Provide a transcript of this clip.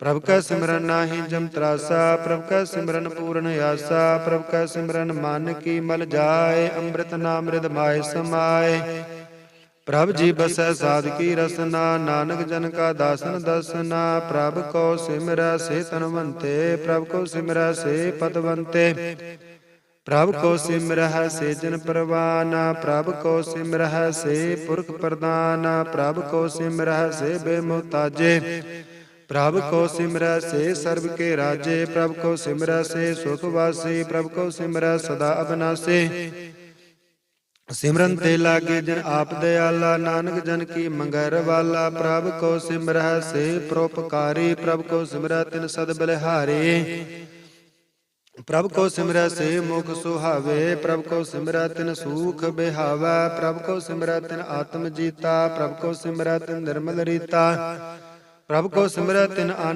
ਪ੍ਰਭ ਕੈ ਸਿਮਰਨ ਨਾਹੀ ਜਮ ਤਰਾਸਾ, ਪ੍ਰਭ ਕੈ ਸਿਮਰਨ ਪੂਰਨ ਆਸਾ, ਪ੍ਰਭ ਕੈ ਸਿਮਰਨ ਮਨ ਕੀ ਮਲ ਜਾਏ, ਅੰਮ੍ਰਿਤ ਨਾਮ ਰਿਦ ਮਾਏ ਸਮਾਏ। ਪ੍ਰਭ ਜੀ ਬਸੈ ਸਾਧਕੀ ਰਸਨਾ, ਨਾਨਕ ਜਨ ਕਾ ਦਾਸਨ ਦਸਨਾ, ਪ੍ਰਭ ਕੋ ਸਿਮਰੈ ਸੇ ਤਨਵੰਤੇ, ਪ੍ਰਭ ਕੋ ਸਿਮਰੈ ਸੇ ਪਦਵੰਤੇ। ਪ੍ਰਭ ਕੋ ਸਿਮਰਹਿ ਸੇ ਜਨ ਪਰਵਾਨਾ, ਪ੍ਰਭ ਕੋ ਸਿਮਰਹਿ ਸੇ ਪੁਰਖ ਪ੍ਰਦਾਨ ਪ੍ਰਭ ਕੋ ਸਿਮਰਹਿ ਸੇ ਬੇਮੁਹਤਾਜੇ। ਪ੍ਰਭ ਕੋ ਸਿਮਰੈ ਸੇ ਸਰਬ ਕੇ ਰਾਜੇ ਪ੍ਰਭ ਕੋ ਸਿਮਰੈ ਸੇ ਸੁਖ ਵਾਸੀ ਪ੍ਰਭ ਕੋ ਸਿਮਰੈ ਸਦਾ ਅਬਨਾਸੇ ਸਿਮਰਨ ਤੇ ਲਾਗੇ ਜਨ ਆਪ ਦਿਆਲਾ ਨਾਨਕ ਜਨ ਕੀ ਮੰਗੈ ਰਵਾਲਾ ਪ੍ਰਭ ਕੋ ਸਿਮਰਹਿ ਸੇ ਪਰੋਪਕਾਰੀ ਪ੍ਰਭ ਕੋ ਸਿਮਰੈ ਤਿਨ ਸਦ ਬਲਿਹਾਰੀ ਪ੍ਰਭ ਕੋ ਸਿਮਰੈ ਸੇ ਮੁਖ ਸੁਹਾਵੇ ਪ੍ਰਭ ਕੋ ਸਿਮਰੈ ਤਿਨ ਸੂਖ ਬਿਹਾਵੈ ਪ੍ਰਭ ਕੋ ਸਿਮਰੈ ਤਿਨ ਆਤਮ ਜੀਤਾ ਪ੍ਰਭ ਕੋ ਸਿਮਰੈ ਤਿਨ ਨਿਰਮਲ ਰੀਤਾ ਪ੍ਰਭ ਕੋ ਸਿਮਰੈ ਤਿਨ ਆਨ